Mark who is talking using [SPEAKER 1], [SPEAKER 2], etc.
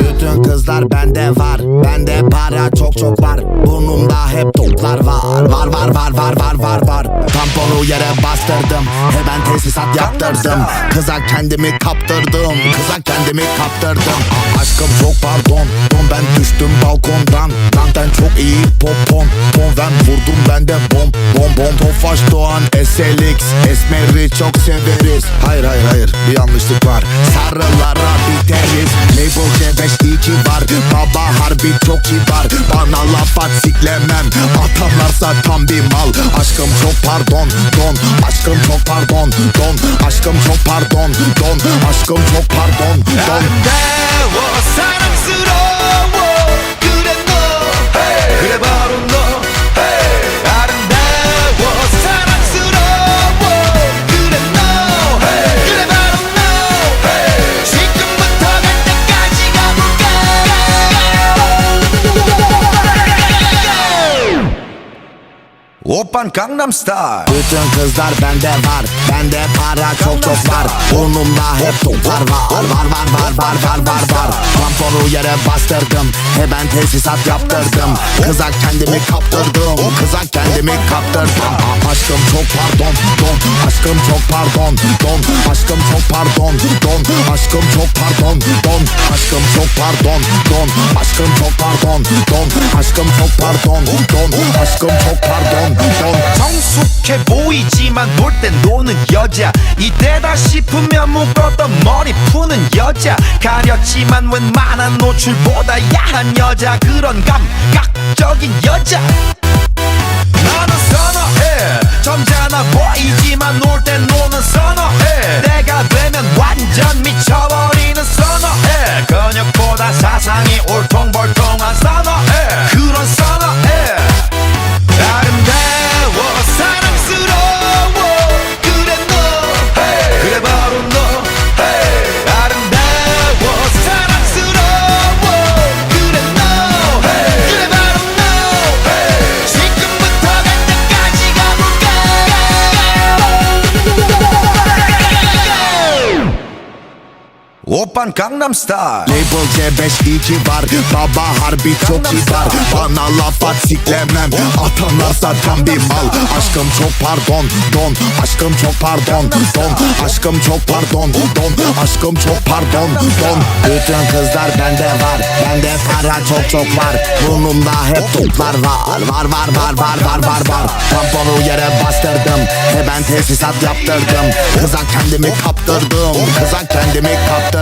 [SPEAKER 1] Bütün kızlar bende var. Bende para çok çok var. Burnumda hep toplar var. Var var var var var var var. Tamponu yere bastırdım. Hemen tesisat yaptırdım. Kıza kendimi kaptırdım. Kıza kendimi kaptırdım. Aşkım çok pardon. Don ben düştüm balkondan. Benden çok iyi popon. Pon ben vurdum ben de bom Bom bom. Tofaş Doğan SLX Esmeri çok severiz. Hayır hayır hayır. Bir yanlışlık var. Sarılara Kalafat siklemem. Atarlarsa tam bir mal. Aşkım çok pardon don. Aşkım çok pardon don. Aşkım çok pardon don. Aşkım çok pardon don,
[SPEAKER 2] Aşkım çok pardon, don. Open Gangnam Style.
[SPEAKER 1] Bütün kızlar bende var Bende para çok çok var. Burnumda hep toplar var Var var var var var var var Tamponu yere bastırdım Hemen tesisat yaptırdım. Kıza kendimi kaptırdım Kıza kendimi kaptırdım. Ah, aşkım çok pardon don Aşkım çok pardon don Aşkım çok pardon don Aşkım çok pardon don. Aşkım çok pardon Don Aşkım çok pardon Don Aşkım çok pardon Don Aşkım çok pardon Don
[SPEAKER 2] 성숙해 보이지만 볼 땐 노는 여자 이때다 싶으면 묶었던 머리 푸는 여자 가렸지만 웬만한 노출보다 야한 여자 그런 감각적인 여자 Open Gangnam Style.
[SPEAKER 1] Label C5 iyi var. Baba harbi çok kibar Bana laf at siklemem. Atanlarsa tam bir mal. Aşkım çok pardon don. Aşkım çok pardon don. Aşkım çok pardon don. Aşkım çok pardon don. Bütün kızlar bende var. Bende para çok çok var. Burnumda hep toplar var. Var var var var var var var. Tamponu yere bastırdım. Hemen tesisat yaptırdım. Kıza kendimi kaptırdım. Kıza kendimi kaptırdım.